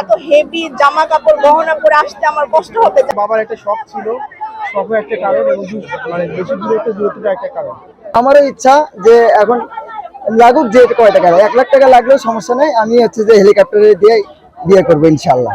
এত হেভি জামা কাপড় গহনা পরে আসতে আমার কষ্ট হবে বাবার একটা শখ ছিল শখও একটা কারণ এবং মানে বেশি দূরত্ব দূরত্বটা একটা কারণ। আমারও ইচ্ছা যে এখন লাগুক যে কয় টাকা। এক লাখ টাকা লাগলেও সমস্যা নেই আমি হচ্ছে যে হেলিকপ্টারে দিয়ে বিয়ে করব ইনশাল্লাহ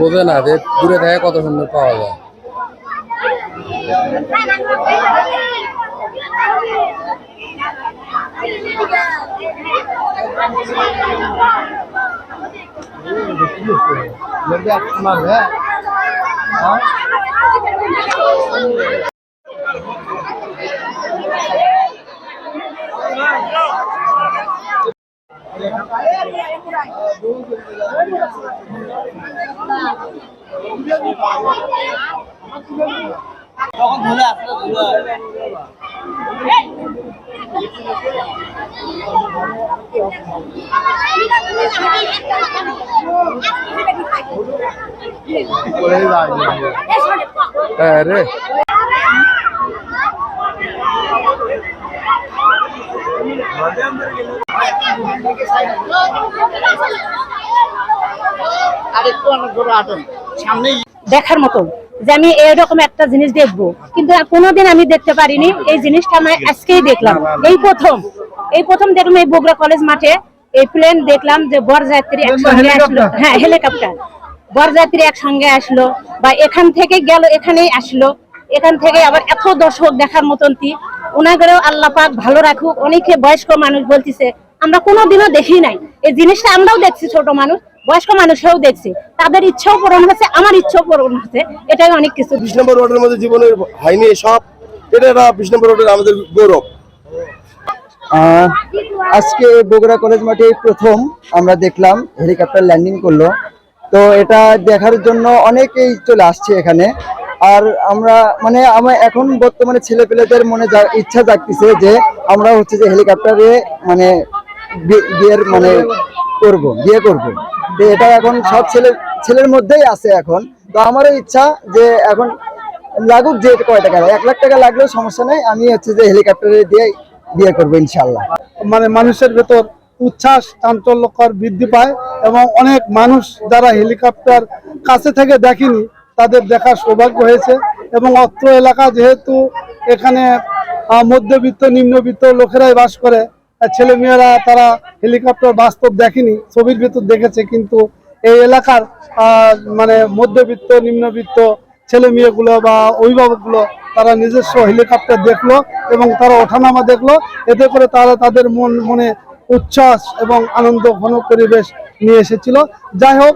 বোঝে না যে দূরে থেকে কত সুন্দর পাওয়া যায়। হ্যাঁ রে। দেখার মতো যে আমি এরকম একটা জিনিস দেখব। কিন্তু কোনোদিন আমি দেখতে পারিনি। এই জিনিসটা আমি আজকেই দেখলাম। এই প্রথম এই প্রথম দেখলাম এই বগুড়া কলেজ মাঠে এই প্লেন দেখলাম যে বরযাত্রী একসঙ্গে আসলো। হ্যাঁ হেলিকপ্টার। বরযাত্রী একসঙ্গে আসলো বা এখান থেকে গেল এখানেই আসলো। এখান থেকে আবার এত দর্শক দেখার মতন কি? ওনাদেরও আল্লাহ পাক ভালো রাখুক। অনেকে বয়স্ক মানুষ বলতিছে আমরা কোনোদিনও দেখি নাই। এই জিনিসটা আমরাও দেখছি ছোট মানুষ। বয়স্ক মানুষরাও দেখছি। তাদের ইচ্ছাও পূরণ হচ্ছে আমার ইচ্ছাও পূরণ হচ্ছে এটাই অনেক কিছু। বিশ নম্বর ওয়ার্ডের মধ্যে জীবনের হয়নি সব এটা একটা বিশ নম্বর ওয়ার্ডের আমাদের গৌরব। আহ, আজকে বগুড়া কলেজ মাঠে প্রথম আমরা দেখলাম হেলিকপ্টার ল্যান্ডিং করল। তো এটা দেখার জন্য অনেকেই চলে আসছে এখানে। আর আমরা মানে আমার এখন বর্তমানে ছেলে পেলেদের মনে ইচ্ছা জাগতেছে যে আমরা হচ্ছে যে হেলিকপ্টারে মানে বিয়ের মানে করব, বিয়ে করব। এটা এখন সব ছেলে, ছেলের মধ্যেই আছে এখন। তো আমারও ইচ্ছা যে এখন লাগুক যে কয় টাকা। এক লাখ টাকা লাগলেও সমস্যা নেই। আমি হচ্ছে যে হেলিকপ্টারে দিয়ে বিয়ে করব ইনশাল্লাহ মানে মানুষের ভেতর উচ্ছ্বাস, চাঞ্চল্যকর বৃদ্ধি পায় এবং অনেক মানুষ যারা হেলিকপ্টার কাছে থেকে দেখেনি, তাদের দেখার সৌভাগ্য হয়েছে এবং অত্র এলাকা যেহেতু এখানে মধ্যবিত্ত, নিম্নবিত্ত লোকেরাই বাস করে আর ছেলে মেয়েরা তারা হেলিকপ্টার বাস্তব দেখেনি, ছবির ভেতর দেখেছে, কিন্তু এই এলাকার মানে মধ্যবিত্ত, নিম্নবিত্ত ছেলে মেয়েগুলো বা অভিভাবকগুলো তারা নিজস্ব হেলিকপ্টার দেখল এবং তারা ওঠানামা দেখল। এতে করে তারা তাদের মন, মনে উচ্ছ্বাস এবং আনন্দ ঘন পরিবেশ নিয়ে এসেছিল। যাই হোক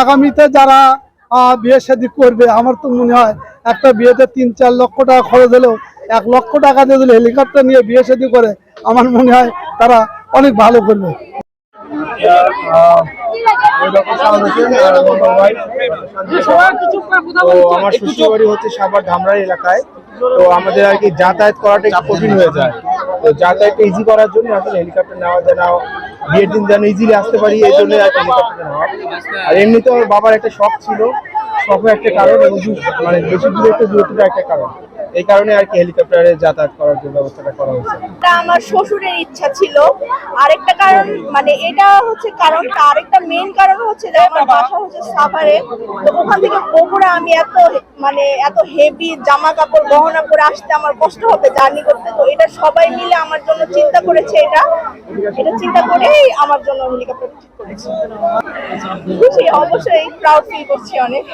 আগামীতে যারা বিয়ে শাদী করবে, আমার তো মনে হয় একটা বিয়েতে তিন, চার লক্ষ টাকা খরচ হলেও এক লক্ষ টাকা দিয়ে হেলিকপ্টার নিয়ে বিয়ে শাদী করে আমার মনে হয় তারা অনেক ভালো করবে। আমার শ্বশুর বাড়ি হচ্ছে সাবার ধামরাই এলাকায়। তো আমাদের আর কি যাতায়াত করাটা একটু কঠিন হয়ে যায়। তো যাতায়াতটা ইজি করার জন্য আসলে হেলিকপ্টার নেওয়া যেন বিয়ের দিন যেন ইজিলি আসতে পারি, এই জন্য হেলিকপ্টার নেওয়া আর এমনিতে বাবার একটা শখ ছিল শখও একটা কারণ, এবং মানে বেশি দূরত্ব দূরত্বটা একটা কারণ। এই কারণে আর কি হেলিকপ্টারে যাতায়াত করার জন্য ব্যবস্থাটা করা হয়েছে। এটা আমার শ্বশুরের ইচ্ছা ছিল। আরেকটা কারণ মানে এটা হচ্ছে কারণটা আরেকটা মেইন কারণ হচ্ছে যে আমার বাসা হচ্ছে সাভারে। তো ওখান থেকে বগুড়া আমি এত মানে এত হেভি জামা কাপড়, গহনা পরে আসতে আমার কষ্ট হবে জার্নি করতে। তো এটা সবাই মিলে আমার জন্য চিন্তা করেছে এটা। এটা চিন্তা করেই আমার জন্য হেলিকপ্টার ঠিক করেছে। খুশি অবশ্যই প্রাউড ফিল করছি অনেক।